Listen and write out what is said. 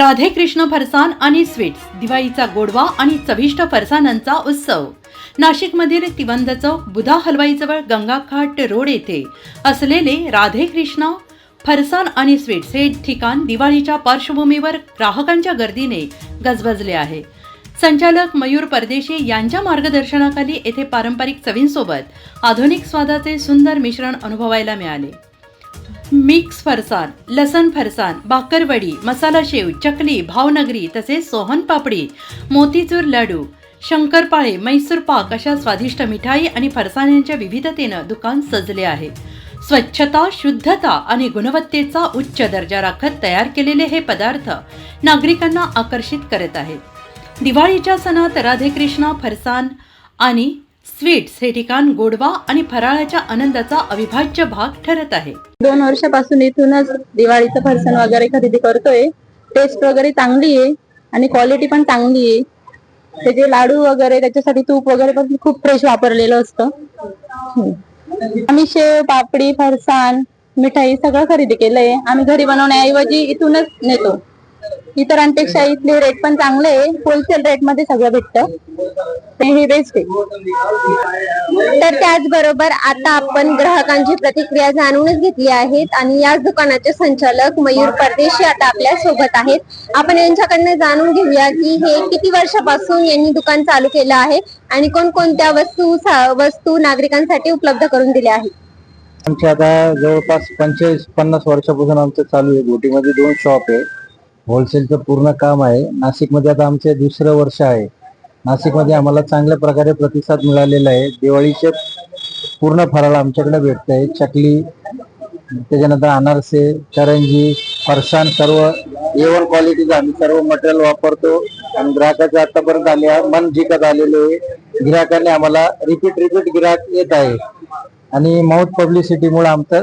राधे कृष्ण फरसान आणि स्वीट्स दिवाळीचा गोडवा आणि चविष्ट फरसानांचा उत्सव. नाशिकमधील तिवंद चौक बुधा हलवाईजवळ गंगाघाट रोड येथे असलेले राधे कृष्ण फरसान आणि स्वीट्स हे ठिकाण दिवाळीच्या पार्श्वभूमीवर ग्राहकांच्या गर्दीने गजबजले आहे. संचालक मयूर परदेशी यांच्या मार्गदर्शनाखाली येथे पारंपरिक चवींसोबत आधुनिक स्वादाचे सुंदर मिश्रण अनुभवायला मिळाले. मिक्स फरसाण लसण फरसाण बाकरवडी मसाला शेव चकली भावनगरी तसेच सोहन पापडी मोतीचूर लाडू शंकरपाळे मैसूर पाक अशा स्वादिष्ट मिठाई आणि फरसाण्यांच्या विविधतेनं दुकान सजले आहे. स्वच्छता शुद्धता आणि गुणवत्तेचा उच्च दर्जा राखत तयार केलेले हे पदार्थ नागरिकांना आकर्षित करत आहेत. दिवाळीच्या सणात राधेकृष्ण फरसाण आणि स्वीट्स हे ठिकाण गोडवा आणि फराळाच्या आनंदाचा अविभाज्य भाग ठरत आहे. दोन वर्षापासून इथूनच दिवाळीचं फरसाण वगैरे खरेदी करतोय. टेस्ट वगैरे चांगली आहे आणि क्वालिटी पण चांगली आहे. त्याचे लाडू वगैरे त्याच्यासाठी तूप वगैरे पण खूप फ्रेश वापरलेलं असतं. आम्ही शेव पापडी फरसाण मिठाई सगळं खरेदी केलंय. आम्ही घरी बनवण्याऐवजी इथूनच नेतो. इतरांपेक्षा इथले रेट पण चांगले आहे. होलसेल रेटमध्ये सगळं भेटतं. ते हे बेस्ट आहे. तर त्याचबरोबर आता आपण ग्राहकांची प्रतिक्रिया जाणूनच घेतली आहेत आणि याच दुकानाचे संचालक मयूर परदेशी आता आपल्यासोबत आहेत. आपण यांच्याकडनं जाणून घेऊया की हे किती वर्षापासून यांनी दुकान चालू केलं आहे आणि कोणकोणत्या वस्तू वस्तू नागरिकांसाठी उपलब्ध करून दिल्या आहेत? आमचे आता जवळपास पंचेचाळीस पन्नास वर्षापासून आमचं चालू आहे. गोटीमध्ये दोन शॉप आहे. होलसेलचं पूर्ण काम आहे. नाशिकमध्ये आता आमचे दुसरं वर्ष आहे. नाशिकमध्ये आम्हाला चांगल्या प्रकारे प्रतिसाद मिळालेला आहे. दिवाळीचे पूर्ण फराळ आमच्याकडे भेटत आहे चकली त्याच्यानंतर अनारसे करंजी फरसाण सर्व ए वन क्वालिटीचं आम्ही सर्व मटेरियल वापरतो. आणि ग्राहकाचे आतापर्यंत आम्ही मन जिंकत आलेलो आहे. गिराकाने आम्हाला रिपीट रिपीट गिराक येत आहे. आणि माउथ पब्लिसिटीमुळे आमचं